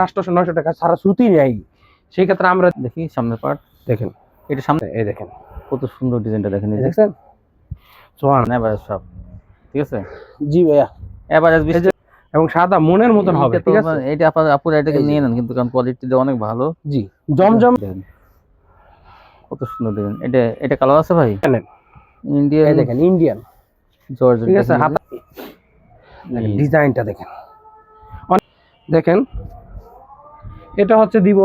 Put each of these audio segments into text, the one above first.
আটশোশো নয়শো টাকা সারা সুতি নেই সেই ক্ষেত্রে আমরা দেখি সামনের পার্ট দেখেন এটা সামনে এই দেখেন কত সুন্দর ডিজাইনটা দেখেন দেখছেন সোয়ান এভারেজ সব ঠিক আছে জি ভাইয়া এভারেজ বিশ এবং সাদা মনের মতন হবে ঠিক আছে মানে- এটা আপনার আপুরা এটাকে নিয়ে নেন কিন্তু কারণ কোয়ালিটিটা অনেক ভালো জি জমজম কত সুন্দর ডিজাইন এটা এটা কালার আছে ভাই ইন্ডিয়ান দেখেন ইন্ডিয়ান জর্জ ঠিক আছে হাতা ডিজাইনটা দেখেন দেখেন এটা হচ্ছে দিব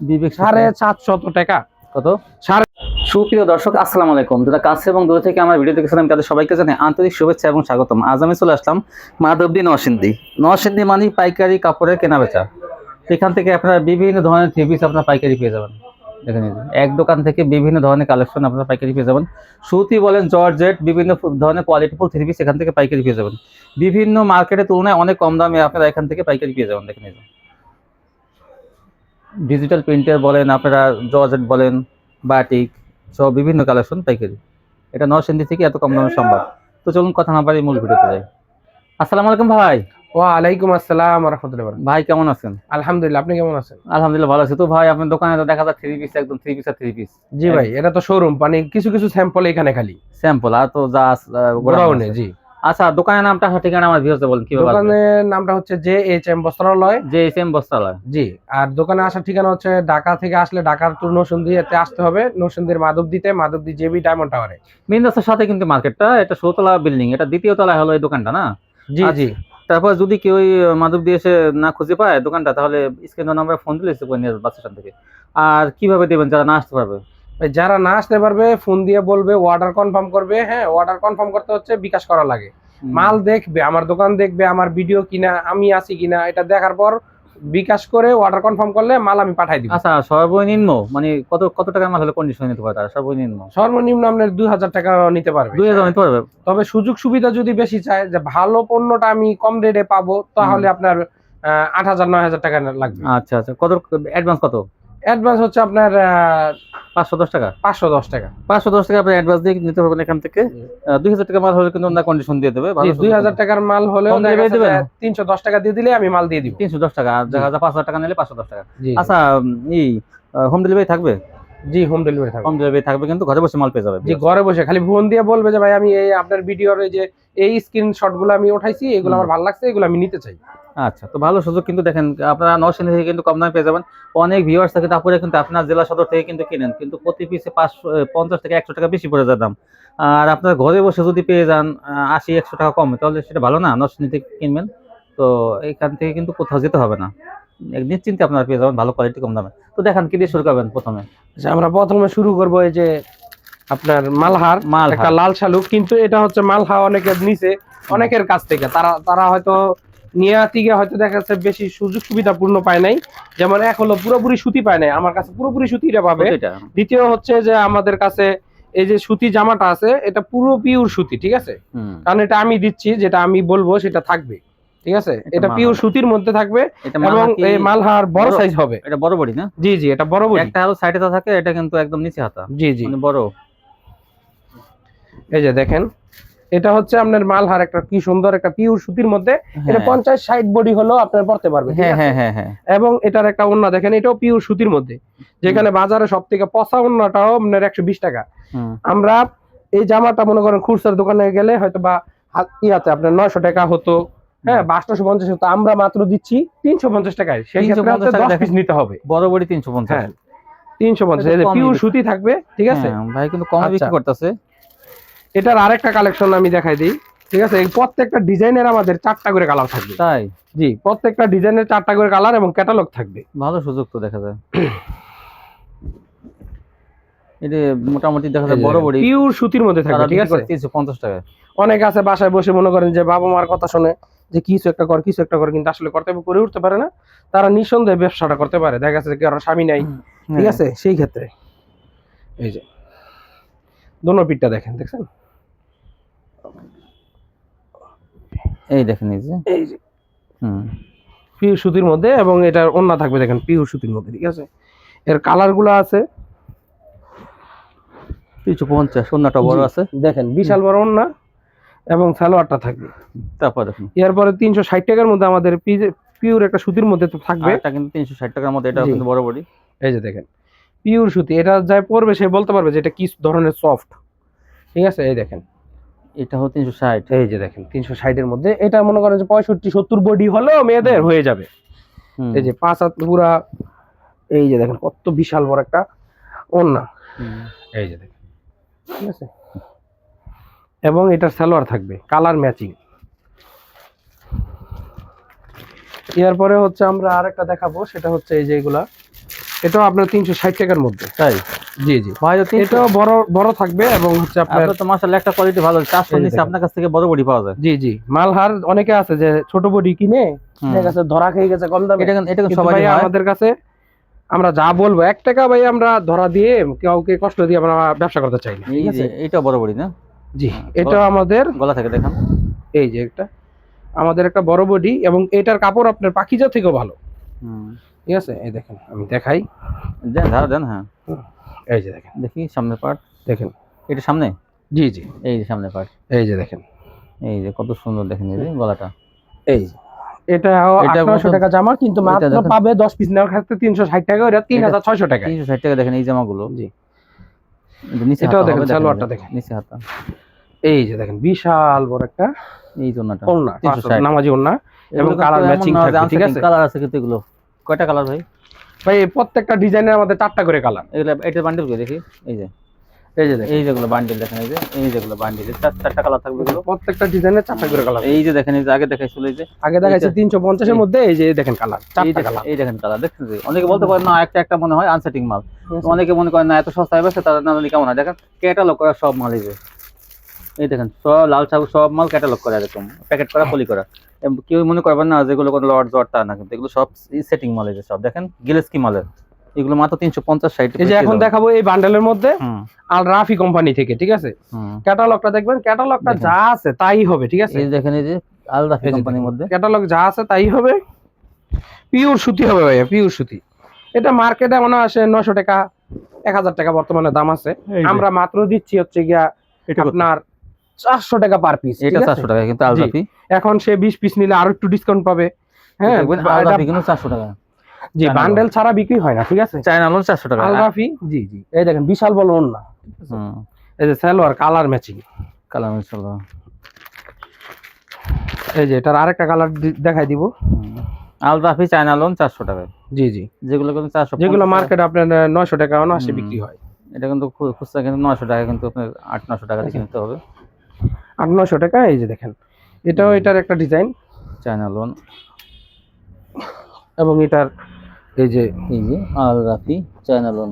বিবেক সাড়ে সাতশত টাকা। কত? সাড়ে সুপ্রিয় দর্শক আসসালাম আলাইকুম। যারা কাছে এবং দূরে থেকে আমার ভিডিও দেখেছেন আমি তাদের সবাইকে জানাই আন্তরিক শুভেচ্ছা এবং স্বাগতম। আজ আমি চলে আসলাম মাধবদী নরসিংদী। নরসিংদী মানে পাইকারি কাপড়ের কেনা বেচা সেখান থেকে আপনারা বিভিন্ন ধরনের থ্রি পিস আপনার পাইকারি পেয়ে যাবেন। দেখেন এক দোকান থেকে বিভিন্ন ধরনের কালেকশন আপনারা পাইকারি পেয়ে যাবেন। সুতি বলেন জর্জেট বিভিন্ন ধরনের কোয়ালিটিফুল থ্রি পিস এখান থেকে পাইকারি পেয়ে যাবেন। বিভিন্ন মার্কেটের তুলনায় অনেক কম দামে আপনারা এখান থেকে পাইকারি পেয়ে যাবেন। দেখে নিয়ে। ডিজিটাল প্রিন্টার বলেন আপনারা জর্জেট বলেন বাটিক সব বিভিন্ন কালেকশন পাইকারি। এটা নরসিংদী থেকে এত কম দামে সম্ভব। তো চলুন কথা না পারি মূল ভিডিওতে যাই। আসসালামু আলাইকুম ভাই। ওয়ালাইকুম আসসালাম রহমতুল্লাহ ভাই কেমন আছেন? আলহামদুলিল্লাহ আপনি কেমন আছেন? আলহামদুলিল্লাহ ভালো আছি। তো ভাই আপনার দোকানে তো দেখা যায় থ্রি পিস একদম থ্রি পিস আর থ্রি পিস জি ভাই এটা তো শোরুম মানে কিছু কিছু স্যাম্পল এখানে খালি। স্যাম্পল আর তো যা গোডাউনে জি। আচ্ছা দোকানের নামটা ঠিকানা আমার ভিউতে বলেন কীভাবে? দোকানের নামটা হচ্ছে জে এইচ এম বস্ত্রালয়। যে এস এম বস্ত্রালয়। জি আর দোকানে আসার ঠিকানা হচ্ছে ঢাকা থেকে আসলে ঢাকার টু নরসিংদীতে আসতে হবে নরসিংদীর মাধবদীতে মাধবদী জেবি ডায়মন্ড টাওয়ারে মেন রাস্তার সাথে কিন্তু মার্কেটটা এটা ষোলতলা বিল্ডিং এটা দ্বিতীয় তলায় হলো এই দোকানটা না? জি আচ্ছা। জি। তারপর যদি কেউ মাধব দিয়ে এসে না খুঁজে পায় দোকানটা তাহলে স্ক্রিন নাম্বার ফোন দিলে বাস স্ট্যান্ড থেকে। আর কীভাবে দেবেন যারা না আসতে পারবে? যারা না আসতে পারবে ফোন দিয়ে বলবে অর্ডার কনফার্ম করবে হ্যাঁ অর্ডার কনফার্ম করতে হচ্ছে বিকাশ করা লাগে। মাল দেখবে আমার দোকান দেখবে আমার ভিডিও কিনা আমি আছি কিনা এটা দেখার পর বিকাশ করে অর্ডার কনফার্ম করলে মাল আমি পাঠাই দিব। আচ্ছা সর্বনিম্ন মানে কত কত টাকার মাল হলে কন্ডিশন নিতে পারে তারা? সর্বনিম্ন? সর্বনিম্ন আপনার দুই হাজার টাকা নিতে পারবে। দুই হাজার নিতে পারবে? তবে সুযোগ সুবিধা যদি বেশি চায় যে ভালো পণ্যটা আমি কম রেটে পাবো তাহলে আপনার আট হাজার নয় হাজার টাকা লাগবে। আচ্ছা আচ্ছা কত অ্যাডভান্স কত? অ্যাডভান্স হচ্ছে আপনার পাঁচশো দশ টাকা। পাঁচশো দশ টাকা। পাঁচশো দশ টাকা আপনি অ্যাডভান্স দিয়ে নিতে পারবেন এখান থেকে। দুই হাজার টাকা মাল হলে কিন্তু অন্য কন্ডিশন দিয়ে দেবে। দুই হাজার টাকার মাল না? তিনশো দশ টাকা দিয়ে দিলে আমি মাল দিয়ে দিব। তিনশো দশ টাকা। দেখা যায় পাঁচ হাজার টাকা নিলে পাঁচশো দশ টাকা। আচ্ছা এই হোম ডেলিভারি থাকবে? জি হোম ডেলিভারি থাকবে। হোম ডেলিভারি থাকবে কিন্তু ঘরে বসে মাল পেয়ে যাবে। জি ঘরে বসে। খালি ফোন দিয়ে বলবে যে ভাই আমি এই আপনার ভিডিওর এই যে এই স্ক্রিনশটগুলো আমি উঠাইছি এগুলো আমার ভালো লাগছে এগুলো আমি নিতে চাই। আচ্ছা তো ভালো সুযোগ কিন্তু দেখেন আপনারা নরসিংদী থেকে কিন্তু কম দামে পেয়ে যাবেন। অনেক ভিউয়ার্স থাকে তারপরে কিন্তু আপনার জেলা সদর থেকে কিন্তু কিনেন কিন্তু প্রতি পিসে পাঁচশো পঞ্চাশ থেকে একশো টাকা বেশি পড়ে যায় দাম। আর আপনার ঘরে বসে যদি পেয়ে যান আশি একশো টাকা কমে তাহলে সেটা ভালো না নরসিংদী থেকে কিনবেন। তো এখান থেকে কিন্তু কোথাও যেতে হবে না। নিশ্চিন্তে আপনারা পেয়ে যাবেন ভালো কোয়ালিটি কম দামে। তো দেখান কি দিয়ে শুরু করবেন প্রথমে? আচ্ছা, আমরা প্রথমে শুরু করব এই যে আপনার মালহার মাল একটা লাল শালুক কিন্তু এটা হচ্ছে মালহা অনেকের নিচে অনেকের কাছ থেকে। তারা তারা হয়তো নিয়ে থেকে হয়তো দেখা যাচ্ছে বেশি সুযোগ সুবিধা পূর্ণ পায় নাই। যেমন এক হলো পুরোপুরি সুতি পায় নাই আমার কাছে পুরোপুরি সুতিটা পাবে। দ্বিতীয় হচ্ছে যে আমাদের কাছে এই যে সুতি জামাটা আছে এটা পুরো পিওর সুতি ঠিক আছে? কারণ এটা আমি দিচ্ছি যেটা আমি বলব সেটা থাকবে ঠিক আছে? এটা পিওর সুতির মধ্যে থাকবে এবং এই মালহার বড় বড়? সাইজ হবে। এটা বড় বড়ি না? জি জি এটা বড় বড়ি। একটা হলো সাইডে থাকে এটা কিন্তু একদম নিচে হাতা। জি জি। মানে বড়। এই যে দেখেন এটা হচ্ছে আপনার মালহার একটা কি সুন্দর একটা পিওর সুতির মধ্যে। এটা হ্যাঁ। পঞ্চাশ ষাট বডি হলো আপনার পড়তে পারবে হ্যাঁ? হ্যাঁ এবং এটার একটা ওন্না দেখেন এটাও পিওর সুতির মধ্যে। যেখানে বাজারে সব থেকে পচা ওন্নাটাও আপনার একশো বিশ টাকা। আমরা এই জামাটা মনে করেন খুচরার দোকানে গেলে হয়তো বা ইয়াতে আপনার নয়শো টাকা হতো হ্যাঁ বা আটশো পঞ্চাশ হতো আমরা মাত্র দিচ্ছি তিনশো পঞ্চাশ টাকায়। সেই ক্ষেত্রে 350 হচ্ছে টাকা দশ পিস নিতে হবে। বড় বড়ি তিনশো পঞ্চাশ। তিনশো পঞ্চাশ। দিচ্ছে। সুতি থাকবে ঠিক আছে? ভাই কিন্তু কমে আচ্ছা। বিক্রি করতেছে। এটার আরেকটা কালেকশন আমি দেখাই দিই। ঠিক আছে? প্রত্যেকটা ডিজাইনের আমাদের চারটা করে কালার থাকবে। তাই? জি প্রত্যেকটা ডিজাইনের চারটা করে কালার এবং ক্যাটালগ থাকবে। ভালো সুযোগ তো দেখা যায়। এটা মোটামুটি দেখা যায় বড় বড়ি পিওর সুতির মধ্যে থাকবে ঠিক আছে? তিনশো পঞ্চাশ টাকা অনেক আছে বাসায় বসে মনে করেন যে বাবা মার কথা শুনে যে কিছু একটা কর কিছু একটা কর কিন্তু আসলে করতে করে উঠতে পারে না। তারা নিঃসন্দেহে ব্যবসাটা করতে পারে। দেখা যাচ্ছে কারও স্বামী নাই। ঠিক আছে? সেই ক্ষেত্রে। এই যে। দোনো পিঠটা দেখেন দেখছেন? এই দেখেন এই যে। এই যে। হুম। পিওর সুতির মধ্যে এবং এটার অন্য থাকবে দেখেন পিওর সুতির মধ্যে ঠিক আছে? এর কালারগুলো আছে। তিনশো পঞ্চাশ অন্যটা বড় আছে। দেখেন বিশাল বড় এবং সালোয়ারটা থাকবে। তারপর দেখুন। এরপরে তিনশো ষাট টাকার মধ্যে আমাদের পিওর একটা সুতির মধ্যে থাকবে। এটা কিন্তু তিনশো ষাট টাকার মধ্যে এটা। কিন্তু বড় বডি এই যে দেখেন পিওর সুতি এটা যাই পরবে সে বলতে পারবে যে এটা কি ধরনের সফট। ঠিক আছে এই দেখেন। এটা হচ্ছে তিনশো ষাট। এই যে দেখেন তিনশো ষাটের মধ্যে এটা মনে করেন যে পঁয়ষট্টি সত্তর বডি হলেও মেয়েদের হয়ে যাবে। এই যে পাঁচ হাত পুরা এই যে দেখেন কত বিশাল বড় একটা ওন্না এই যে দেখেন ঠিক আছে? এবং এটার সালোয়ার থাকবে কালার ম্যাচিং। এরপরে হচ্ছে আমরা আরেকটা দেখাবো সেটা হচ্ছে এই যে এগুলা। এটাও আপনার তিনশো ষাট টাকার মধ্যে। তাই? জি জি। এটাও বড় বড় থাকবে এবং হচ্ছে আপনার তো মাসাল্লাহ একটা কোয়ালিটি ভালো নিচে আপনার কাছ থেকে বড় বডি পাওয়া যায়। জি জি। মালহার অনেকে আছে যে ছোট বডি কিনে। ঠিক আছে ধরা খেয়ে গেছে কম দামে। এটা এটা সবাই আমাদের কাছে আমরা যা বলব এক টাকা ভাই আমরা ধরা দিয়ে কাউকে কষ্ট দিয়ে আমরা ব্যবসা করতে চাই না। ঠিক আছে? এটা বড় বডি না? জি এটা আমাদের গলা থেকে দেখান। এই যে একটা। আমাদের একটা বড় বডি এবং এটার কাপড় আপনার পাখিজা থেকেও ভালো। ঠিক আছে? এই দেখেন আমি দেখাই। দেন ধারা দেন হ্যাঁ। এই যে দেখেন। দেখি সামনের পার্ট দেখেন। এটা সামনে? জি জি। এই যে সামনের পার্ট এই যে দেখেন। এই যে কত সুন্দর দেখেন এই যে গলাটা। এই যে। এটা এটা আঠারোশো টাকা জামা কিন্তু মাত্র পাবে দশ পিস নেওয়ার ক্ষেত্রে তিনশো ষাট টাকা ওটা তিন হাজার ছয়শো টাকা। তিনশো ষাট টাকা দেখেন এই জামাগুলো। জি। নিচে এটাও দেখেন, সালোয়ারটা দেখেন। নিচে হাতা। এই যে দেখেন বিশাল বড় একটা এই নামাজি এবং ঠিক আছে? কালার আছে কিন্তু এগুলো। কয়টা কালার ভাই? ভাই প্রত্যেকটা ডিজাইনের আমাদের চারটা করে কালার এগুলো এটা বান্ডিল করে দেখি এই যে। এই যে এই যেগুলো বান্ডিল দেখেন এই যে এই যেগুলো বান্ডিল চার চারটা কালার থাকবে এগুলো। প্রত্যেকটা ডিজাইনের চারটা করে কালার এই যে দেখেন এই যে আগে দেখাইছিল এই যে। আগে এইটা- তিনশো পঞ্চাশের মধ্যে এই যে দেখেন কালার এই চারটা কালার এই দেখেন কালার দেখছেন যে? অনেকে বলতে পারেন না একটা একটা মনে হয় আনসেটিং মাল। অনেকে মনে করেন না এত সস্তায় তাদের না জানি কেমন হয়? দেখেন ক্যাটালগ করা সব মাল এই যে। এই দেখেন সব লাল চাবু সব মাল ক্যাটালগ করা এরকম প্যাকেট করা পলি করা। কেউ মনে করবেন না যেগুলো কোনো লট জট তা না কিন্তু এগুলো সব সেটিং মাল এই যে সব। দেখেন গিলেস্কি মালের এগুলো মাত্র তিনশো পঞ্চাশ ষাট এই যে এখন দেখাবো এই বান্ডেলের মধ্যে আল রাফি কোম্পানি থেকে ঠিক আছে? ক্যাটালগটা দেখবেন ক্যাটালগটা। যা আছে তাই হবে ঠিক আছে? এই যে দেখেন এই যে এই যে কোম্পানির মধ্যে। ক্যাটালগ যা আছে তাই হবে। পিওর সুতি হবে ভাইয়া পিওর সুতি। এটা মার্কেটে মনে হয় আসে নশো টাকা এক হাজার টাকা বর্তমানে দাম আছে। আমরা মাত্র দিচ্ছি হচ্ছে গিয়া আপনার চারশো টাকা পার পিস এটা চারশো টাকা কিন্তু আলদাফি এখন সে বিশ পিস নিলে আরও একটু ডিসকাউন্ট পাবে। হ্যাঁ কিন্তু চারশো টাকা। জি বান্ডেল ছাড়া বিক্রি হয় না ঠিক আছে? চায়না লোন চারশো টাকা। আলরাফি জি জি। এই দেখেন বিশাল বড় ওন্না হুম। এই যে সালোয়ার কালার ম্যাচিং কালার ইনশাল্লাহ এই যে এটার আরেকটা কালার দেখাই দিব। আলদাফি চায়না লোন চারশো টাকা। জি জি। যেগুলো কিন্তু চারশো যেগুলো মার্কেটে আপনার নয়শো টাকা হুম। বিক্রি হয়। এটা কিন্তু খুচরা কিন্তু নয়শো টাকা কিন্তু আপনার আট নশো টাকা দিয়ে কিনতে হবে। আট নয়শো টাকা এই যে দেখেন। এটাও এটার একটা ডিজাইন। China loan. এবং এটার এই যে এই যে আলদাফি চায়না লোন।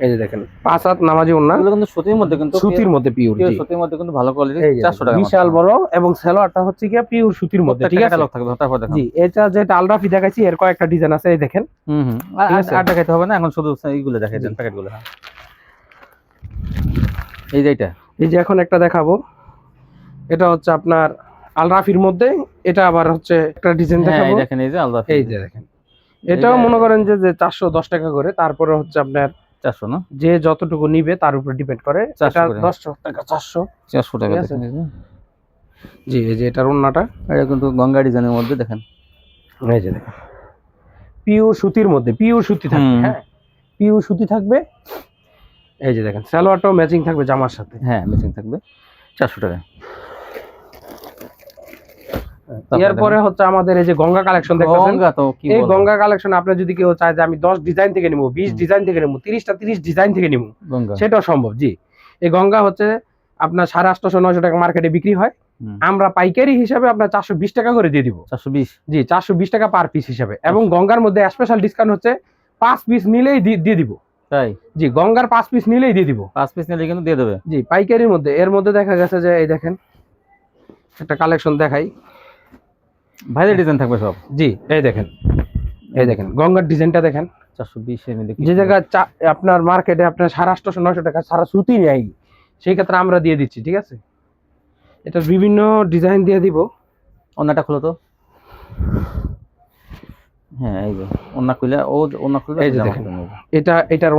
এই যে দেখেন পাঁচ হাত নামাজি ওন্না এগুলো কিন্তু সুতির মধ্যে কিন্তু সুতির মধ্যে পিওর জি। সুতির মধ্যে কিন্তু ভালো কোয়ালিটি এই যে চারশো দেখেন, টাকা বিশাল বড় এবং সালোয়ারটা হচ্ছে কি পিওর সুতির মধ্যে ঠিক আছে? থাকবে তারপর দেখো জি এটা যেটা আলরাফি দেখাইছি এর কয়েকটা ডিজাইন আছে এই দেখেন। হুম হুম। আর- দেখাইতে হবে না এখন শুধু এইগুলো দেখাই দেন প্যাকেটগুলো। এই যে এটা এই যে এখন একটা দেখাবো। এটা হচ্ছে আপনার আলরাফির মধ্যে এটা আবার হচ্ছে একটা ডিজাইন হ্যাঁ দেখাবো। এই দেখেন এই যে আলদাফি এই যে দেখেন। এটাও মনে করেন যে যে চারশো দশ টাকা করে তারপরে হচ্ছে আপনার চারশো না? যে যতটুকু নিবে তার উপর ডিপেন্ড করে। এটা করে। দশ টাকা চারশো। চারশো টাকা জি এই যে এটার ওন্নাটা এটা কিন্তু গঙ্গা ডিজাইনের মধ্যে দেখেন। এই যে দেখেন। পিওর সুতির মধ্যে পিওর সুতি থাকবে। হ্যাঁ? পিওর সুতি থাকবে। এই যে দেখেন সালোয়ারটাও ম্যাচিং থাকবে জামার সাথে। হ্যাঁ ম্যাচিং থাকবে। চারশো টাকা। এরপরে হচ্ছে আমাদের এই যে গঙ্গা কালেকশন। দেখতেছেন? এই গঙ্গা কালেকশন আপনি যদি কেউ চায় যে আমি দশ ডিজাইন থেকে নিবো বিশ ডিজাইন থেকে নিবো তিরিশটা তিরিশ ডিজাইন থেকে নিবো সেটাও সম্ভব জি। এই গঙ্গা হচ্ছে আপনার সাড়ে আটশোশো নয়শো টাকা মার্কেটে বিক্রি হয়। আমরা পাইকারি হিসাবে আপনার চারশো বিশ টাকা করে দিয়ে দিব। চারশো বিশ? জি চারশো বিশ টাকা পার পিস হিসাবে। এবং গঙ্গার মধ্যে স্পেশাল ডিসকাউন্ট হচ্ছে পাঁচ পিস নিলেই দিয়ে দিব। তাই? জি গঙ্গার পাঁচ পিস নিলেই দিয়ে দিব। পাঁচ পিস নিলে কিন্তু দিয়ে দেবে। জি পাইকারির মধ্যে। এর মধ্যে দেখা গেছে যে এই দেখেন একটা কালেকশন দেখাই। ভাইদের ডিজাইন থাকবে সব? জি এই দেখেন। এই দেখেন গঙ্গার ডিজাইনটা দেখেন। চারশো বিশ যে জায়গায় আপনার মার্কেটে আপনার সাড়ে আটশোশো নয়শো টাকা সারা সুতি নেই। সেই ক্ষেত্রে আমরা দিয়ে দিচ্ছি ঠিক আছে? এটা বিভিন্ন ডিজাইন দিয়ে দিব। অন্যটা খুলো তো। হ্যাঁ এই যে খুলে ও এই যে। এটা এটার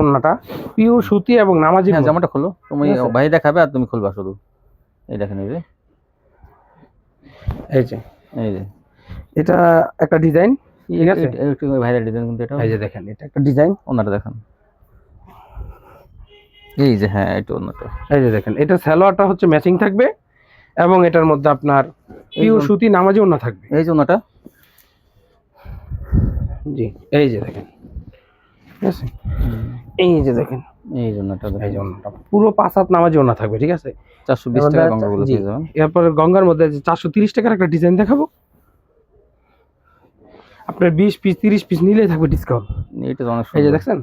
পিওর সুতি এবং নামাজি হ্যাঁ জামাটা খোলো। তুমি ভাই দেখাবে আর তুমি খুলবা শুধু। এই দেখেন এই যে। এই যে। এই যে। এটা একটা ডিজাইন ঠিক আছে? এটা- একটু ভাইরাল ডিজাইন কিন্তু এটা এই যে দেখেন এটা একটা ডিজাইন। ওনারা দেখান। এই যে হ্যাঁ এটা ওনাটা এই যে দেখেন এটা সালোয়ারটা হচ্ছে ম্যাচিং থাকবে এবং এটার মধ্যে আপনার এবং- সুতি নামাজি ওনা থাকবে। এই যে ওনাটা জি এই যে দেখেন। ঠিক আছে? এই যে দেখেন। এই যে ওনাটা এই যে ওনাটা পুরো পাঁচ হাত নামাজি ওনা থাকবে ঠিক আছে? চারশো বিশ টাকা এরপরে গঙ্গার মধ্যে চারশো তিরিশ টাকার একটা ডিজাইন দেখাবো। আপনার বিশ পিস তিরিশ পিস নিলেই থাকবে ডিসকাউন্ট এটা অনেক এই যে দেখছেন?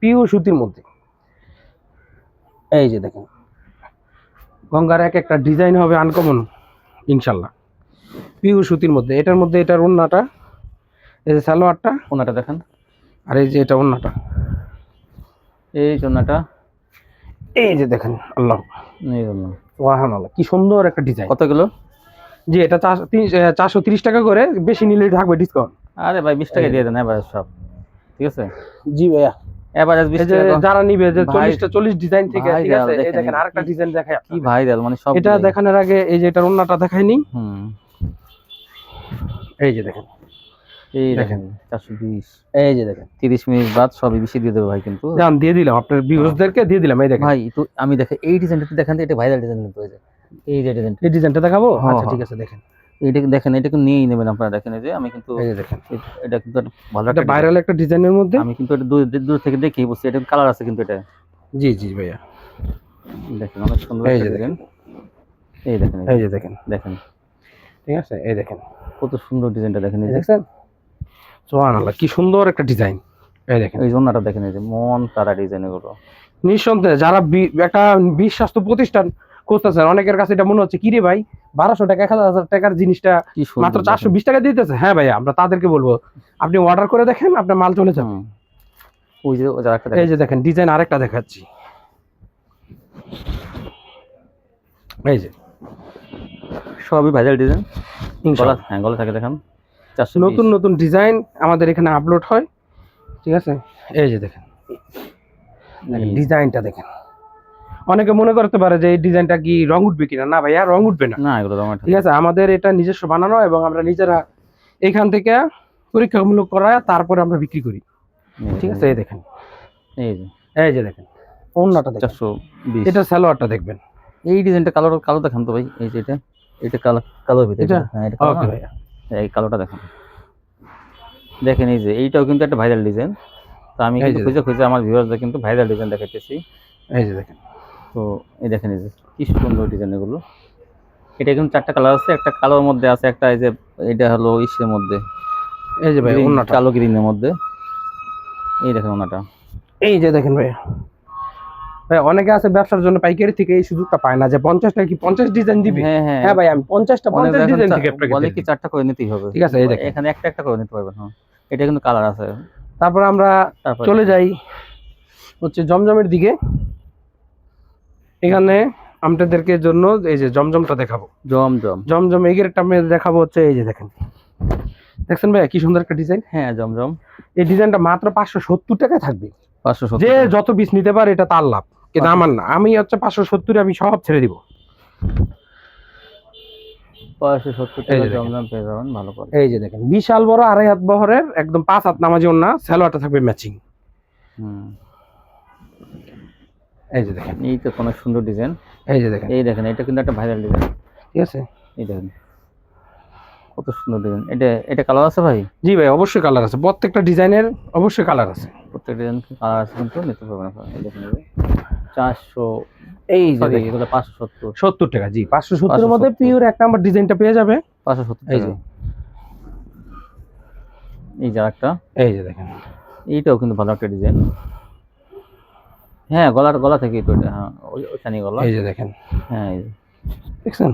পিওর সুতির মধ্যে। এই যে দেখেন। গঙ্গার এক একটা ডিজাইন হবে আনকমন ইনশাল্লাহ। পিওর সুতির মধ্যে। এটার মধ্যে এটার ওন্নাটা এই যে সালোয়ারটা। ওনাটা দেখেন। আর এই যে এটা ওন্নাটা এই ওনাটা এই যে দেখেন আল্লাহ। এই ওয়াহান আল্লাহ কি সুন্দর একটা ডিজাইন কত কিলো? জি এটা চারশো তিরিশ টাকা করে বেশি নিলে থাকবে ডিসকাউন্ট আরে ভাই বিশ টাকা দিয়ে দেন এভারেজ সব। ঠিক আছে? জি ভাইয়া। এভারেজ বিশ এই যে টাকা। যারা নিবে যে ভাই- চল্লিশটা চল্লিশ ডিজাইন থেকে ঠিক আছে? এই দেখেন আরেকটা ডিজাইন দেখাই কি ভাইরাল মানে সব এটা দেখানোর আগে এই যে এটার ওন্নাটা দেখাইনি হুম। এই যে দেখেন। এই দেখেন। চারশো বিশ। এই যে দেখেন। তিরিশ মিনিট বাদ সবই বেশি দিয়ে দেবো ভাই কিন্তু। দিয়ে দিলাম। আপনার ভিউয়ার্সদেরকে দিয়ে দিলাম এই দেখেন। ভাই তো আমি দেখে এই ডিজাইনটা দেখেন এটা ভাইরাল ডিজাইন কিন্তু এই যে। এই যে ডিজাইনটা এই ডিজাইনটা দেখাবো? হ্যাঁ, আচ্ছা হ্যাঁ। ঠিক আছে দেখেন। এইটা দেখেন এটা কিন্তু নিয়েই নেবেন আপনারা। দেখেন এই যে আমি কিন্তু দেখেন। এটা কিন্তু ভালো একটা ভাইরাল একটা ডিজাইনের মধ্যে? আমি কিন্তু এটা দূর দূর থেকে দেখি বুঝছি এটা কালার আছে কিন্তু এটা। জি জি ভাইয়া। দেখেন অনেক সুন্দর এই যে ডিজাইন। এই দেখেন এই যে, দেখেন। দেখেন। ঠিক আছে? এই দেখেন। কত সুন্দর ডিজাইনটা দেখেন এই যে। সুবহানাল্লাহ কি সুন্দর একটা ডিজাইন। এই দেখেন। এই জন্যটা দেখেন এই যে মন তারা ডিজাইন এগুলো। নিঃসন্দেহে যারা একটা বিশ্বাস্ত প্রতিষ্ঠান করতেছেন অনেকের কাছে এটা মনে হচ্ছে কি রে ভাই বারোশো টাকা এক হাজার টাকার জিনিসটা মাত্র চারশো বিশ টাকা দিতেছে? হ্যাঁ ভাইয়া আমরা তাদেরকে বলব আপনি অর্ডার করে দেখেন আপনার মাল চলে যাবে। ওই যে এই যে দেখেন ডিজাইন আরেকটা দেখাচ্ছি। এই যে। সবই ভাইরাল ডিজাইন গলা হ্যাঁ গলা থাকে দেখেন। চারশো নতুন নতুন ডিজাইন আমাদের এখানে আপলোড হয় ঠিক আছে? এই যে দেখেন। ডিজাইনটা দেখেন। অনেকে মনে করতে পারে যে এই ডিজাইনটা কি রং উঠবে কিনা? না ভাইয়া রং উঠবে না। না এগুলো রঙের ঠিক আছে আমাদের এটা নিজস্ব বানানো এবং আমরা নিজেরা এখান থেকে পরীক্ষামূলক করা তারপরে আমরা বিক্রি করি। ঠিক আছে এই দেখেন। এই যে। এই যে দেখেন অন্যটা দেখেন। এটা সালোয়ারটা দেখবেন। এই ডিজাইনটা কালো কালো দেখান তো ভাই এই যে এটা। এটা কালো কালোর ভিতরে। এটা? হ্যাঁ এটা কালো। ওকে? ভাইয়া। এই কালোটা দেখেন। দেখেন এই যে এইটাও কিন্তু একটা ভাইরাল ডিজাইন। তো আমি কিন্তু খুঁজে খুঁজে আমার ভিউয়ারদের কিন্তু ভাইরাল ডিজাইন দেখাইতেছি। এই যে দেখেন। তো এই দেখেন এই যে কি সুন্দর ডিজাইন এগুলো। এটা কিন্তু চারটা কালার আছে একটা কালোর মধ্যে আছে একটা এই যে এটা হলো ইসের মধ্যে। এই যে ভাই অন্যটা কালো গ্রিনের মধ্যে। এই দেখেন ওনাটা এই যে দেখেন ভাইয়া ভাই অনেকে আছে ব্যবসার জন্য পাইকারি থেকে এই সুযোগটা পায় না যে পঞ্চাশ টাকা কি পঞ্চাশ ডিজাইন দিবি? হ্যাঁ হ্যাঁ। হ্যাঁ ভাই আমি পঞ্চাশটা পঞ্চাশ ডিজাইন থেকে বলে কি চারটা করে নিতেই হবে? ঠিক আছে, এই দেখেন। এখানে একটা একটা করে নিতে পারবেন হ্যাঁ। এটা কিন্তু কালার আছে। তারপর আমরা চলে যাই হচ্ছে জমজমের দিকে। এখানে আপনাদেরকে জন্য এই যে জমজমটা দেখাবো। জম জম জমজম এই গেটটা আমি দেখাবো হচ্ছে এই যে দেখেন। দেখছেন ভাই কি সুন্দর একটা ডিজাইন? হ্যাঁ জম জম এই ডিজাইনটা মাত্র পাঁচশো সত্তর টাকায় থাকবে। পাঁচশো সত্তর যে যত পিস নিতে পারে এটা তার লাভ। কিন্তু আমার না আমি হচ্ছে পাঁচশো সত্তরে আমি সব ছেড়ে দিব। এই টাকা যে দেখেন। জম জম পেয়ে যাবেন ভালো করে এই যে দেখেন বিশাল বড় আড়াই হাত বহরের একদম পাঁচ হাত নামাজি না স্যালোয়ারটা থাকবে ম্যাচিং এই যে দেখেন। এই তো অনেক সুন্দর ডিজাইন। এই যে দেখেন। এই দেখেন এটা কিন্তু একটা ভাইরাল ডিজাইন। ঠিক আছে? এই দেখেন। কত সুন্দর ডিজাইন। এটা এটা কালার আছে ভাই? জি ভাই অবশ্যই কালার আছে। প্রত্যেকটা ডিজাইনের অবশ্যই কালার আছে। প্রত্যেক ডিজাইন কালার আছে কিন্তু নিতে পারবেন এই দেখেন চারশো এই যে এগুলো পাঁচশো সত্তর। সত্তর টাকা জি পাঁচশো সত্তরের মধ্যে পিওর এক নাম্বার ডিজাইনটা পেয়ে যাবে। পাঁচশো সত্তর এই যে। এই যে একটা এই যে দেখেন। এইটাও কিন্তু ভালো একটা ডিজাইন। হ্যাঁ গলার গলা থেকেই তো এটা হ্যাঁ ওই ওইখানে গলা। এই যে দেখেন। হ্যাঁ। দেখছেন?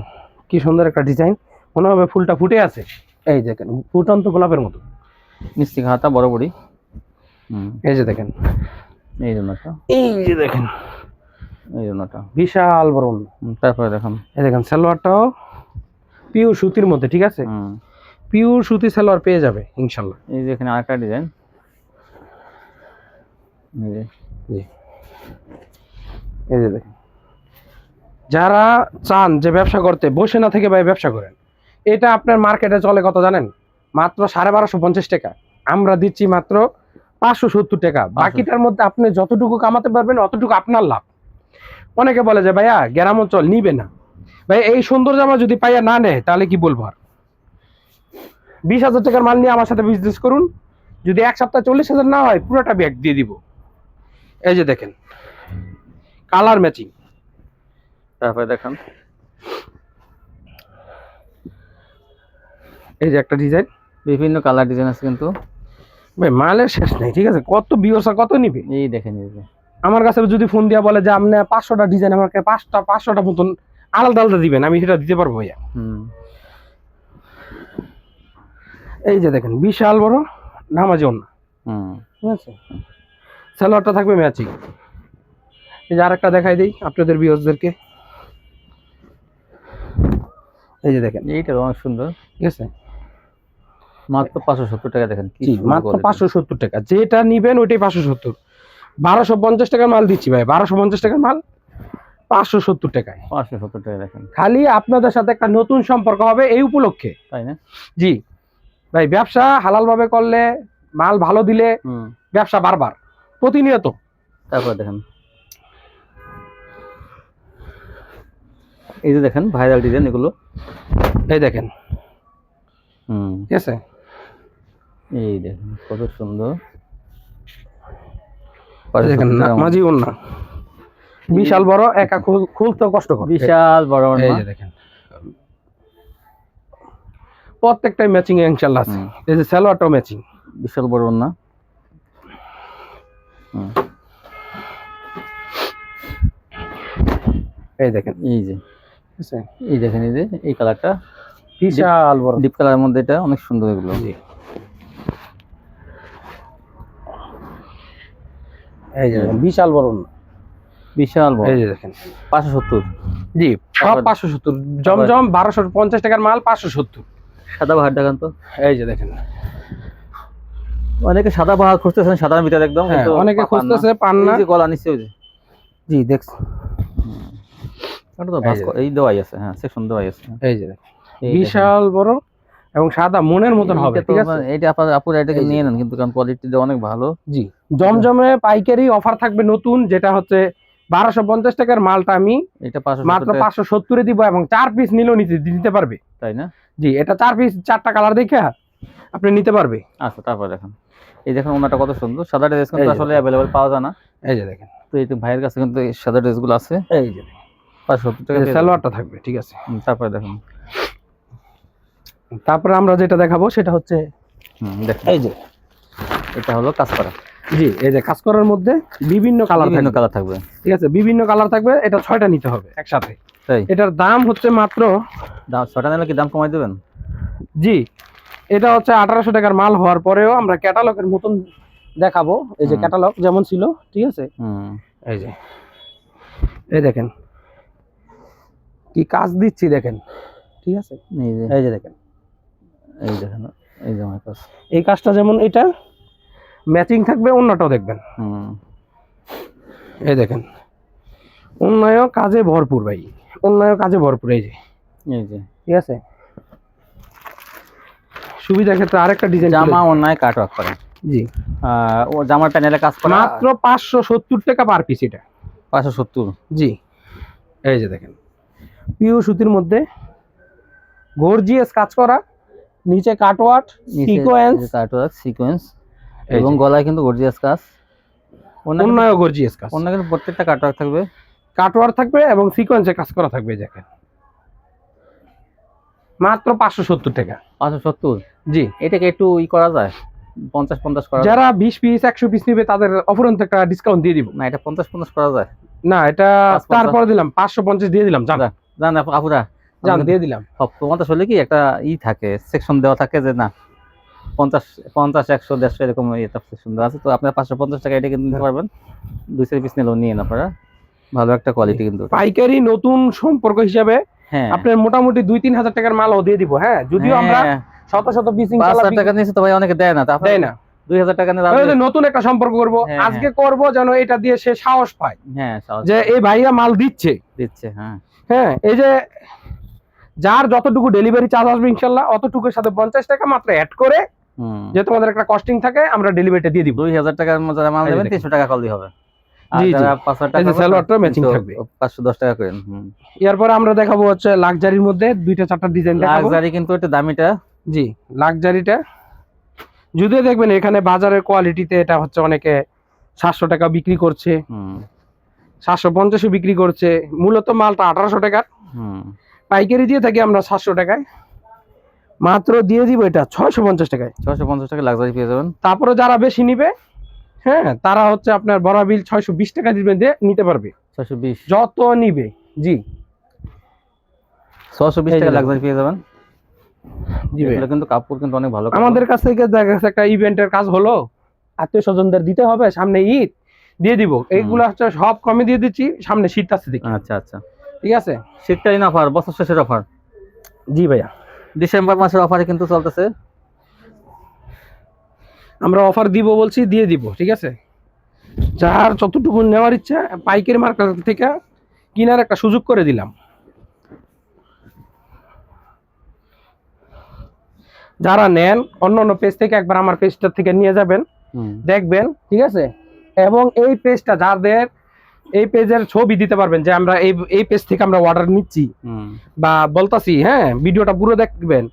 কি সুন্দর একটা ডিজাইন। মনে হবে ফুলটা ফুটে আছে। এই দেখেন ফুটন্ত গোলাপের মতো। নিচ থেকে হাতা বড়। হুম। এই যে দেখেন। এই জন্য একটা এই যে দেখেন। এই জন্য একটা বিশাল বড়। তারপরে দেখেন। এই দেখেন সালোয়ারটাও পিওর সুতির মধ্যে ঠিক আছে? পিওর সুতি সালোয়ার পেয়ে যাবে ইনশাল্লাহ। এই যে এখানে আরেকটা ডিজাইন। এই যে। জি। এই যে দেখেন। যারা চান যে ব্যবসা করতে বসে না থেকে ভাই ব্যবসা করেন। এটা আপনার মার্কেটে চলে কত জানেন? মাত্র সাড়ে বারোশো পঞ্চাশ টাকা। আমরা দিচ্ছি মাত্র পাঁচশো সত্তর টাকা। বাকিটার মধ্যে আপনি যতটুকু কামাতে পারবেন অতটুকু আপনার লাভ। অনেকে বলে যে ভাইয়া গ্রাম অঞ্চল নিবে না। ভাই এই সুন্দর জামা যদি পাইয়া না নেয় তাহলে কি বলব আর? বিশ হাজার টাকার মাল নিয়ে আমার সাথে বিজনেস করুন। যদি এক সপ্তাহ চল্লিশ হাজার না হয় পুরোটা ব্যাগ দিয়ে দিব। এই যে দেখেন। Colour matching. তারপরে দেখেন। এই যে একটা ডিজাইন বিভিন্ন কালার ডিজাইন আছে কিন্তু। ভাই মালের শেষ নেই ঠিক আছে? কত বিয়সা কত নিবে? এই দেখেন এই যে। আমার কাছে যদি ফোন দিয়া বলে যে আপনি পাঁচশোটা ডিজাইন আমাকে পাঁচটা পাঁচশোটা মতন আলাদা আলাদা দিবেন আমি সেটা দিতে পারব ভাইয়া। হুম। এই যে দেখেন বিশাল বড় নামাজি ঠিক আছে? স্যালোয়ারটা থাকবে ম্যাচিং। এই যে আরেকটা দেখাই দিই আপনাদের বিয়সদেরকে এই যে দেখেন। এইটা অনেক সুন্দর। ঠিক আছে? মাত্র পাঁচশো সত্তর টাকা দেখেন কি মাত্র পাঁচশো সত্তর টাকা। যেটা নিবেন ওইটাই পাঁচশো সত্তর। বারোশো পঞ্চাশ টাকার মাল দিচ্ছি ভাই বারোশো পঞ্চাশ টাকার মাল পাঁচশো সত্তর টাকায়। পাঁচশো সত্তর টাকা দেখেন। খালি আপনাদের সাথে একটা নতুন সম্পর্ক হবে এই উপলক্ষে। তাই না? জি। ভাই ব্যবসা হালালভাবে করলে মাল ভালো দিলে ব্যবসা বারবার প্রতিনিয়ত। তারপর দেখেন। এই যে দেখেন ভাইরাল ডিজাইন এগুলো। এই দেখেন। হুম। ঠিক আছে? এই দেখেন কত সুন্দর। দেখেন মাঝি না বিশাল বড় একা খুল- খুলতে কষ্ট করে। বিশাল বড় এই যে দেখেন। প্রত্যেকটাই ম্যাচিং এ ইনশাল্লাহ আছে। এই যে সালোয়ারটাও ম্যাচিং বিশাল বড় না এই দেখেন। এই যে। ঠিক আছে? এই দেখেন এই যে এই কালারটা। বিশাল বড়। ডিপ কালারের মধ্যে এটা অনেক সুন্দর এগুলো। এই যে বিশাল বড় বিশাল বড়। এই যে দেখেন। পাঁচশো সত্তর। জি সব পাঁচশো সত্তর। জমজম বারোশো পঞ্চাশ টাকার মাল পাঁচশো সত্তর। সাদা বাহার দেখান তো। এই যে দেখেন। অনেকে সাদা বাহার খুঁজতেছেন সাদার ভিতরে একদম হ্যাঁ, অনেকে খুঁজতেছে পান না। গলা নিচে জি দেখ তো এই দেওয়াই আছে হ্যাঁ সেকশন দেওয়াই আছে। এই যে বিশাল বড় এবং সাদা মনের মতন হবে ঠিক আছে? মানে- আপনার আপুর এটাকে নিয়ে নেন কিন্তু কারণ কোয়ালিটিটা অনেক ভালো। জি। জমজমে পাইকারি অফার থাকবে নতুন যেটা হচ্ছে বারোশো পঞ্চাশ টাকার মালটা আমি এটা মাত্র পাঁচশো সত্তরে দিব এবং চার পিস নিলেও নিতে দিতে পারবে। তাই না? জি এটা চার পিস চারটা কালার দেখে আপনি নিতে পারবে। আচ্ছা তারপর দেখেন। এই দেখেন ওনাটা কত সুন্দর। সাদা ড্রেস কিন্তু আসলে। অ্যাভেলেবল পাওয়া যায় না। এই যে দেখেন। তো এই তো ভাইয়ের কাছে কিন্তু সাদা ড্রেসগুলো আছে। এই যে টাকা। সালোয়ারটা থাকবে ঠিক আছে? তারপরে দেখুন। তারপরে আমরা যেটা দেখাবো সেটা হচ্ছে এই যে এটা হলো কাজ করা। জি এই যে কাজ করার মধ্যে বিভিন্ন কালার বিভিন্ন কালার থাকবে। ঠিক আছে বিভিন্ন কালার থাকবে এটা ছয়টা নিতে হবে একসাথে। এটার দাম হচ্ছে মাত্র দাম ছটা নিলে কি দাম কমাই দেবেন? জি এটা হচ্ছে আঠারোশো টাকার মাল হওয়ার পরেও আমরা ক্যাটালগের মতন দেখাবো। এই যে ক্যাটালগ যেমন ছিল ঠিক আছে? হুম। এই যে এই দেখেন কি কাজ দিচ্ছি দেখেন। ঠিক আছে? এই যে। এই যে দেখেন। এই দেখেন এই যে আমার কাছে এই কাজটা যেমন এটা ম্যাচিং থাকবে অন্যটাও দেখবেন। হুম। এই দেখেন। অন্যায় কাজে ভরপুর ভাই। অন্যায় কাজে ভরপুর এই যে। এই যে। ঠিক আছে? সুবিধার ক্ষেত্রে আরেকটা ডিজাইন জামা অন্যায় কাট ওয়ার্ক করে জি। ও জামার প্যানেলে কাজ করা মাত্র পাঁচশো সত্তর টাকা পার পিস এটা। পাঁচশো সত্তর। জি। এই যে দেখেন। পিও সুতির মধ্যে গর্জিয়াস কাজ করা নিচে কাটওয়ার্ট সিকোয়েন্স কাটওয়ার্ক সিকোয়েন্স এবং গলায় কিন্তু গর্জিয়াস কাজ। অন্য অন্যায় গর্জিয়াস কাজ। অন্য কিন্তু প্রত্যেকটা কাটওয়ার্ক থাকবে। কাটওয়ার্ক থাকবে এবং সিকোয়েন্সে কাজ করা থাকবে দেখেন। মাত্র পাঁচশো সত্তর টাকা। পাঁচশো সত্তর? জি। এটাকে একটু ই করা যায়? পঞ্চাশ পঞ্চাশ করা যারা বিশ পিস একশো পিস নিবে তাদের অফুরন্ত একটা ডিসকাউন্ট দিয়ে দিব। না এটা পঞ্চাশ পঞ্চাশ করা যায়। না এটা তারপরে দিলাম পাঁচশো পঞ্চাশ দিয়ে দিলাম জান। জান আপু- আপুরা। জান দিয়ে দিলাম। পঞ্চাশ হলে কি একটা ই থাকে সেকশন দেওয়া থাকে যে না পঞ্চাশ পঞ্চাশ একশো দেড়শো এরকম এটা সেকশন দেওয়া আছে। তো আপনার পাঁচশো পঞ্চাশ টাকা এটা কিন্তু নিতে পারবেন। দুই চার পিস নিলেও নিয়ে আপনারা। ভালো একটা কোয়ালিটি কিন্তু। পাইকারি নতুন সম্পর্ক হিসাবে হ্যাঁ। আপনার মোটামুটি দুই তিন হাজার টাকার মালও দিয়ে দিব হ্যাঁ? যদিও আমরা হ্যাঁ, শত শত পিস টাকা নিয়েছে তো ভাই অনেকে দেয় না। দেয় না। দুই হাজার টাকা নিয়ে। নতুন একটা সম্পর্ক করব। হ্যাঁ, আজকে করব যেন এটা দিয়ে সে সাহস পায়। হ্যাঁ যে এই ভাইয়া মাল দিচ্ছে। দিচ্ছে হ্যাঁ। হ্যাঁ এই যে যার যতটুকু ডেলিভারি চার্জ আসবে ইনশাল্লাহ অতটুকুর সাথে পঞ্চাশ টাকা মাত্র অ্যাড করে যে তোমাদের একটা কস্টিং থাকে আমরা ডেলিভারিটা দিয়ে দিব। দুই হাজার টাকার মধ্যে মাল দেখেন। তিনশো টাকা করলেই হবে। আর জি, জি। যারা পাঁচ হাজার এই যে টাকা সালোয়ারটা matching থাকবে। পাঁচশো দশ টাকা করেন হুম। এরপরে আমরা দেখাবো হচ্ছে লাক্সারির মধ্যে দুইটা চারটা ডিজাইন লাক্সারি কিন্তু একটু দামিটা। জি লাক্সারিটা যদিও দেখবেন এখানে বাজারের কোয়ালিটিতে এটা হচ্ছে অনেকে সাতশো টাকা বিক্রি করছে। হুম। সাতশো পঞ্চাশও বিক্রি করছে। মূলত মালটা আঠারোশো টাকা পাইকারি দিয়ে থাকি আমরা সাতশো টাকায়। মাত্র দিয়ে দিব এটা ছয়শো পঞ্চাশ টাকায়। ছশো পঞ্চাশ টাকা লাক্সারি পেয়ে যাবেন। তারপরে যারা বেশি নিবে হ্যাঁ তারা হচ্ছে আপনার বড় বিল ছয়শো বিশ টাকা দিবেন দিয়ে নিতে পারবে। ছশো বিশ। যত নিবে জি। ছশো বিশ টাকা। লাক্সারি পেয়ে যাবেন। এগুলো কিন্তু কাপড় কিন্তু অনেক ভালো আমাদের কাছ থেকে দেখা একটা ইভেন্টের কাজ হলো। আত্মীয় স্বজনদের দিতে হবে সামনে ঈদ। দিয়ে দিব। এইগুলো হচ্ছে সব কমে দিয়ে দিচ্ছি সামনে শীত আছে দেখি। আচ্ছা আচ্ছা। ঠিক আছে? শীতকালীন অফার বছর শেষের অফার জি ভাইয়া। ডিসেম্বর মাসের অফারে কিন্তু চলতেছে। আমরা অফার দিব বলছি দিয়ে দিব ঠিক আছে? যার যতটুকু নেওয়ার ইচ্ছা পাইকারি মার্কেট থেকে কিনার একটা সুযোগ করে দিলাম। যারা নেন অন্য অন্য পেজ থেকে একবার আমার পেজটা থেকে নিয়ে যাবেন। দেখবেন ঠিক আছে? এবং এই পেজটা যাদের এই পেজের ছবি দিতে পারবেন যে আমরা এই এই পেজ থেকে আমরা অর্ডার নিচ্ছি বা বলতাছি হ্যাঁ ভিডিওটা পুরো দেখবেন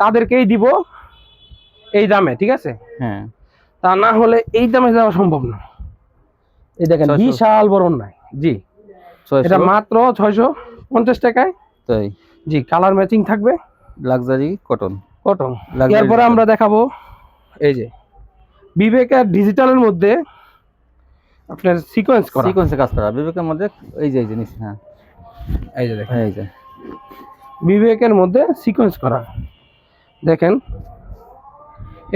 তাদেরকেই দিব এই দামে ঠিক আছে? হ্যাঁ। তা না হলে এই দামে দেওয়া সম্ভব না। এই দেখেন বিশাল বড় নাই জি। এটা মাত্র ছয়শো পঞ্চাশ টাকায়। তাই। জি কালার ম্যাচিং থাকবে। লাক্সারি কটন কটন এরপরে আমরা দেখাবো এই যে বিবেকের ডিজিটালের মধ্যে আপনার সিকোয়েন্স করা। সিকোয়েন্সে কাজ করা। বিবেকের মধ্যে এই যে এই জিনিস হ্যাঁ। এই যে দেখেন। এই যে। বিবেকের মধ্যে সিকোয়েন্স করা। দেখেন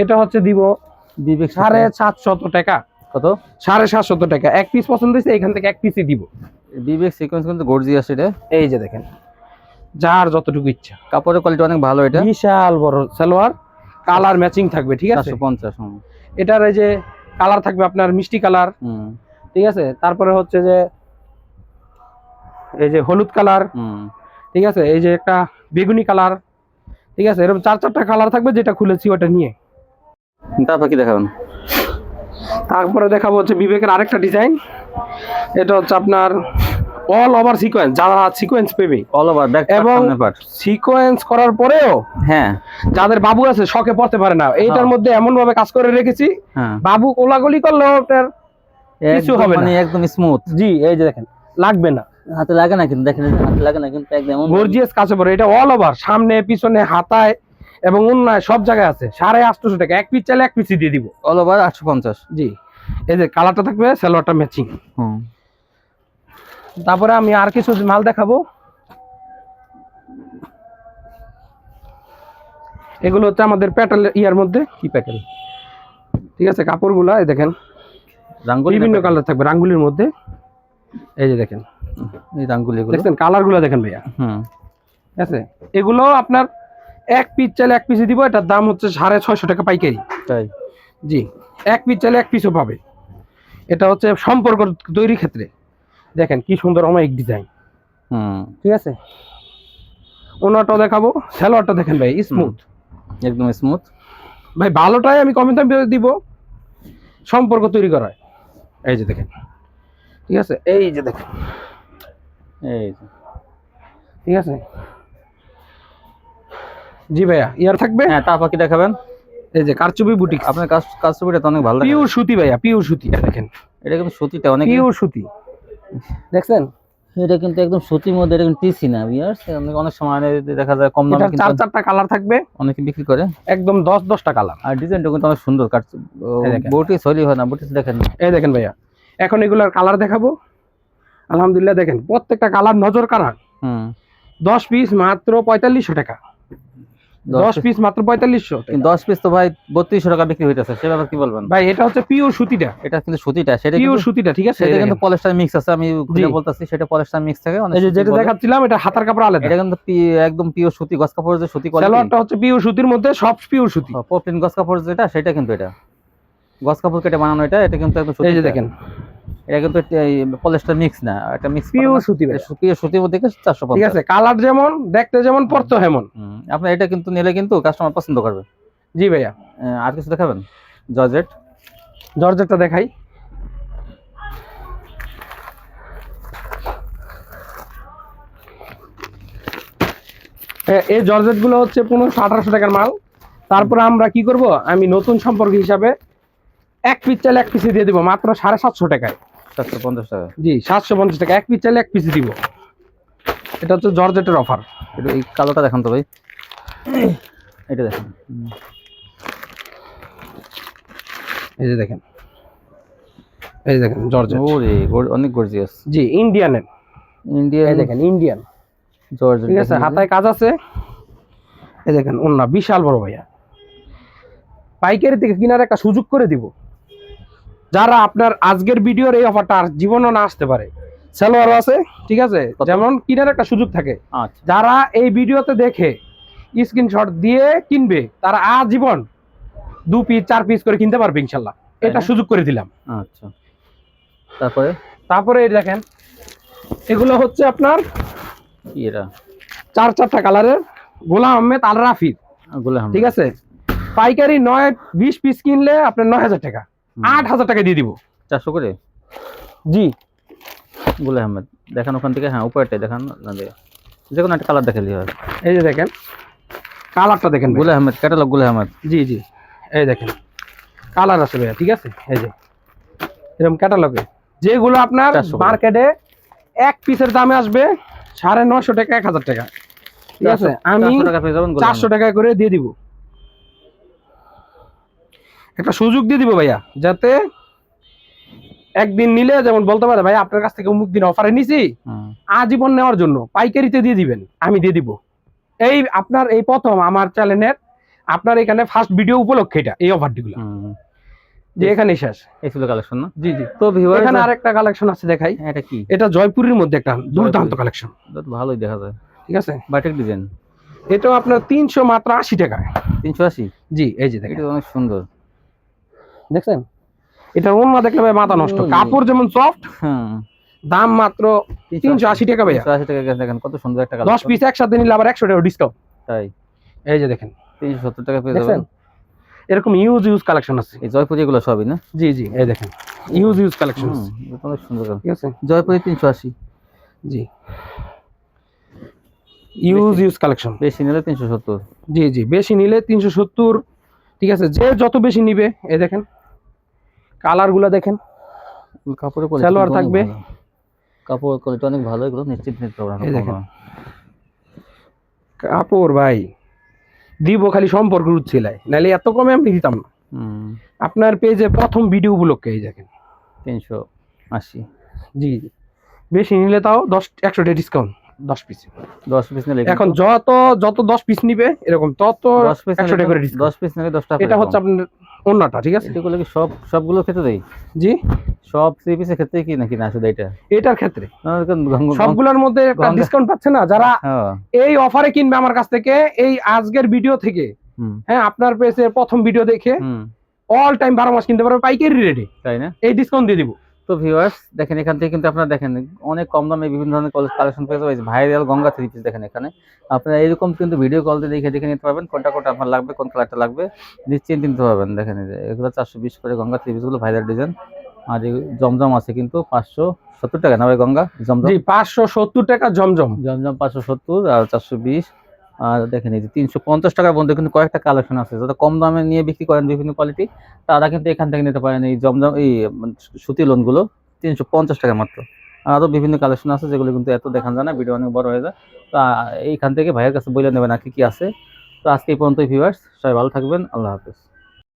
এটা হচ্ছে দিব বিবেক সাড়ে সাতশত টাকা। কত? সাড়ে সাতশত টাকা। এক পিস পছন্দ হয়েছে এখান থেকে এক পিসই দিব। বিবেক সিকোয়েন্স কিন্তু গর্জিয়াস এটা। এই যে দেখেন যার যতটুকু ইচ্ছা। কাপড়ের কোয়ালিটি অনেক ভালো এটা। বিশাল বড় সালোয়ার কালার ম্যাচিং থাকবে ঠিক আছে? পঞ্চাশ এটার এই যে কালার থাকবে আপনার মিষ্টি কালার হুম। ঠিক আছে? তারপরে হচ্ছে যে এই যে হলুদ কালার ঠিক আছে? এই যে একটা বেগুনি কালার ঠিক আছে? এরকম চার চারটা কালার থাকবে যেটা খুলেছি ওটা নিয়ে। তারপর কি দেখাবেন? তারপরে দেখাবো হচ্ছে বিবেকের আরেকটা ডিজাইন। এটা হচ্ছে আপনার অল ওভার সিকোয়েন্স যারা সিকোয়েন্স পেবে। অল ওভার ব্যাক এবং- সিকোয়েন্স করার পরেও হ্যাঁ। যাদের বাবু আছে শখে পড়তে পারে না। এইটার হ্যাঁ। মধ্যে এমন ভাবে কাজ করে রেখেছি। হ্যাঁ। বাবু কোলাগুলি করলেও আপনার কিছু হবে না। মানে একদম স্মুথ জি এই যে দেখেন লাগবে না। হাতে লাগে না কিন্তু দেখেন হাতে লাগে না কিন্তু একদম গর্জিয়াস কাছে পড়ে এটা অল ওভার সামনে পিছনে হাতায় এবং অন্যায় সব জায়গায় আছে। সাড়ে আটশোশো টাকা এক পিস চাইলে এক পিসই দিয়ে দিব। অল ওভার আটশো পঞ্চাশ। জি এই যে কালারটা থাকবে সালোয়ারটা ম্যাচিং তারপরে আমি আর কিছু মাল দেখাবো। এগুলো হচ্ছে আমাদের প্যাটেল ইয়ার মধ্যে কি প্যাটেল ঠিক আছে কাপড়গুলা এই দেখেন। রাঙ্গুলি বিভিন্ন কালার থাকবে রাঙ্গুলির মধ্যে। এই যে দেখেন। এই রাঙ্গুলি দেখছেন কালারগুলো দেখেন ভাইয়া। হুম। ঠিক আছে? এগুলো আপনার এক পিস চাইলে এক পিসে দিব এটার দাম হচ্ছে সাড়ে ছয়শো টাকা পাইকারি। তাই? জি এক পিস চাইলে এক পিসও পাবে। এটা হচ্ছে সম্পর্ক তৈরির ক্ষেত্রে। দেখেন কি সুন্দর অমায়িক ডিজাইন হুম। ঠিক আছে? ওনারটাও দেখাবো স্যালোয়ারটা দেখেন ভাই স্মুথ একদম স্মুথ ভাই ভালোটাই আমি কমে দাম দিব সম্পর্ক তৈরি করায়। এই যে দেখেন। ঠিক আছে? এই যে দেখেন। এই যে। ঠিক আছে? জি ভাইয়া ইয়ার থাকবে? হ্যাঁ তা পাখি দেখাবেন? এই যে কারচুপি বুটিক আপনার কারচুপিটা তো অনেক ভালো পিওর সুতি ভাইয়া পিওর সুতি। দেখেন এটা কিন্তু সুতিটা অনেক পিওর সুতি। দেখছেন? এটা কিন্তু একদম সুতির মধ্যে এটা কিন্তু টিসি না বিয়ার্স অনেক অনেক সময় দেখা যায় কম দামে কিন্তু চার চারটা কালার থাকবে। অনেকে বিক্রি করে। একদম দশ দশটা কালার আর ডিজাইনটা কিন্তু অনেক সুন্দর কাট বটি সলি হয় না বটি দেখেন এই দেখেন ভাইয়া এখন এগুলার কালার দেখাবো। আলহামদুলিল্লাহ দেখেন প্রত্যেকটা কালার নজর কারা হুম। দশ পিস মাত্র পঁয়তাল্লিশশো টাকা। দশ পিস মাত্র পঁয়তাল্লিশশো। দশ পিস তো ভাই বত্রিশশো টাকা বিক্রি হইতেছে সে ব্যাপার কি বলবেন? ভাই এটা হচ্ছে পিওর সুতিটা। এটা কিন্তু সুতিটা সেটা পিওর সুতিটা ঠিক আছে? সেটা কিন্তু পলিস্টার মিক্স আছে আমি জি। বলতাছি সেটা পলিস্টার মিক্স থাকে অনেক যেটা দেখাচ্ছিলাম এটা হাতার কাপড় আলাদা। এটা কিন্তু একদম পিওর সুতি গস কাপড় যে সুতি সালোয়ারটা হচ্ছে পিওর সুতির মধ্যে সব পিওর সুতি। পপলিন গস কাপড় যেটা সেটা কিন্তু এটা। গস কাপড় কেটে বানানো এটা এটা কিন্তু একদম সুতি এই যে দেখেন। এটা কিন্তু পলিস্টার মিক্স না একটা মিক্স পিওর সুতি পিওর সুতির মধ্যে চারশো ঠিক আছে কালার যেমন দেখতে যেমন পড়তে হেমন। আপনার এটা কিন্তু নিলে কিন্তু কাস্টমার পছন্দ করবে। জি ভাইয়া। আর কিছু দেখাবেন? জর্জেট? জর্জেটটা দেখাই। এই জর্জেটগুলো হচ্ছে পনেরোশো আঠারোশো টাকার মাল। তারপরে আমরা কি করব? আমি নতুন সম্পর্ক হিসাবে এক পিস চাইলে এক পিসে দিয়ে দিব মাত্র সাড়ে সাতশো টাকায়। সাতশো পঞ্চাশ টাকা। জি সাতশো পঞ্চাশ টাকা এক পিস চাইলে এক পিসে দিব। এটা হচ্ছে জর্জেটের অফার এই কালোটা দেখান তো ভাই। এটা দেখেন। এই যে দেখেন। এই দেখেন জর্জেট। ওরে অনেক গর্জিয়াস জি ইন্ডিয়ানের ইন্ডিয়ান এই দেখেন ইন্ডিয়ান জর্জেট। ঠিক আছে হাতায় কাজ আছে। এই দেখেন ওন্না বিশাল বড় ভাইয়া। পাইকারি থেকে কিনার একটা সুযোগ করে দিব। যারা আপনার আজকের ভিডিওর এই অফারটা জীবনও না আসতে পারে সালোয়ারও আছে ঠিক আছে? যেমন কিনার একটা সুযোগ থাকে। আচ্ছা। যারা এই ভিডিওতে দেখে স্ক্রিনশট দিয়ে কিনবে তারা আজীবন দু পিস চার পিস করে কিনতে পারবে ইনশাল্লাহ। এটা সুযোগ করে দিলাম। আচ্ছা। তারপরে? তারপরে এই দেখেন এগুলো হচ্ছে আপনার কি এটা চার চারটা কালারের গোলাম আহমেদ আল রাফির ঠিক আছে? পাইকারি নয় বিশ পিস কিনলে আপনার নয় হাজার টাকা। আট হাজার টাকা দিয়ে দিব। চারশো করে? জি। গুলো আহমেদ দেখান ওখান থেকে হ্যাঁ উপরটাই দেখান না যে কোনো একটা কালার দেখালি হয় এই যে দেখেন কালারটা দেখেন। গুলো আহমেদ ক্যাটালগ গুলে আহমেদ। জি জি। এই দেখেন কালার আছে ভাইয়া ঠিক আছে? এই যে এরকম ক্যাটালগে যেগুলো আপনার মার্কেটে এক পিসের দামে আসবে সাড়ে নশো টাকা এক হাজার টাকা। ঠিক আছে? আমি চারশো টাকা করে দিয়ে দিব। একটা সুযোগ দিয়ে দিব ভাইয়া যাতে একদিন নিলে যেমন বলতে পারে ভাই আপনার কাছ থেকে অমুক দিন অফারে নিছি আজীবন নেওয়ার জন্য পাইকারিতে দিয়ে দিবেন আমি দিয়ে দিব। এই আপনার এই প্রথম আমার চ্যানেলের আপনার এখানে ফার্স্ট ভিডিও উপলক্ষে এটা এই অফারটিগুলো। যে এখানে শেষ। এই ছিল কালেকশন না? জি জি। তো ভিউয়ার এখানে আরেকটা কালেকশন আছে দেখাই। এটা কি? এটা জয়পুরের মধ্যে একটা দুর্দান্ত কালেকশন ভালোই দেখা যায়। ঠিক আছে? বাটিক ডিজাইন এটাও আপনার তিনশো মাত্র আশি টাকায়। তিনশো আশি? জি এই যে দেখেন। এটা অনেক সুন্দর। দেখছেন? এটা অন্য দেখলে ভাই মাথা নষ্ট। কাপড় যেমন সফট দাম মাত্র তিনশো আশি। টাকা তিনশো আশি টাকা দেখেন কত সুন্দর একটা দশ পিস একসাথে নিলে আবার একশো টাকা ডিসকাউন্ট তাই। এই যে দেখেন। তিনশো সত্তর টাকা পেয়ে যাবেন। এরকম ইউজ ইউজ কালেকশন আছে। এই জয়পুরি এগুলো সবই না? জি জি এই দেখেন। ইউজ ইউজ কালেকশন অনেক সুন্দর। ঠিক আছে? জয়পুরি তিনশো আশি। জি। ইউজ ইউজ কালেকশন বেশি নিলে তিনশো সত্তর। জি জি বেশি নিলে তিনশো সত্তর। ঠিক আছে? যে যত বেশি নিবে এই দেখেন। কালারগুলা দেখেন। কাপড়ের সালোয়ার থাকবে। কাপড় কোয়ালিটি অনেক ভালো এগুলো নিশ্চিত নিতে পারবেন দেখেন। কাপড় ভাই দিব খালি সম্পর্ক উচ্ছিলাই নাহলে এত কমে আমি দিতাম না। আপনার পেজে প্রথম ভিডিও উপলক্ষে এই দেখেন। তিনশো আশি। জি জি। বেশি নিলে তাও দশ একশো টাকা ডিসকাউন্ট দশ পিস দশ পিস নিলে এখন যত যত দশ পিস নিবে এরকম তত দশ পিস একশো টাকা করে ডিসকাউন্ট দশ পিস নিলে দশ টাকা এটা হচ্ছে আপনার অন্যটা ঠিক আছে? এগুলো কি সব সবগুলোর ক্ষেত্রে দেই? জি। সব থ্রি পিসের ক্ষেত্রে কি নাকি না শুধু এটা? এটার ক্ষেত্রে। সবগুলোর মধ্যে একটা ডিসকাউন্ট পাচ্ছে না যারা হ্যাঁ। এই অফারে কিনবে আমার কাছ থেকে এই আজকের ভিডিও থেকে হ্যাঁ আপনার পেজের প্রথম ভিডিও দেখে অল টাইম বারো মাস কিনতে পারবে পাইকারি রেটে তাই না? এই ডিসকাউন্ট দিয়ে দিব। তো ভিউয়ার্স দেখেন এখান থেকে কিন্তু আপনারা দেখেন অনেক কম দামে বিভিন্ন ধরনের কালেকশন পেয়ে যাবেন। ভাইরাল গঙ্গা থ্রি পিস দেখেন এখানে। আপনারা এরকম কিন্তু ভিডিও কল দিয়ে দেখে দেখে নিতে পারবেন কোনটা কোনটা আপনার লাগবে কোন কালারটা লাগবে। নিশ্চিন্ত নিতে পারবেন দেখেন এগুলো চারশো বিশ করে গঙ্গা থ্রি পিসগুলো ভাইরাল ডিজাইন আর এই জমজম আছে কিন্তু পাঁচশো সত্তর টাকা না ভাই গঙ্গা? জমজম? পাঁচশো সত্তর টাকা জমজম। জমজম পাঁচশো সত্তর আর চারশো বিশ। আর দেখেন এই যে তিনশো পঞ্চাশ টাকার মধ্যে কিন্তু কয়েকটা কালেকশন আছে। যারা কম দামে নিয়ে বিক্রি করেন বিভিন্ন কোয়ালিটি তারা কিন্তু এখান থেকে নিতে পারেন এই জমজম এই উম, সুতি লোনগুলো তিনশো পঞ্চাশ টাকা মাত্র। আরও বিভিন্ন কালেকশন আছে যেগুলো কিন্তু এত দেখান যায় না ভিডিও অনেক বড় হয়ে যায়। তো এইখান থেকে ভাইয়ের কাছে বলে নেবেন আর কি কি আছে। তো আজকে এই পর্যন্ত ভিউয়ার্স সবাই ভালো থাকবেন আল্লাহ হাফেজ।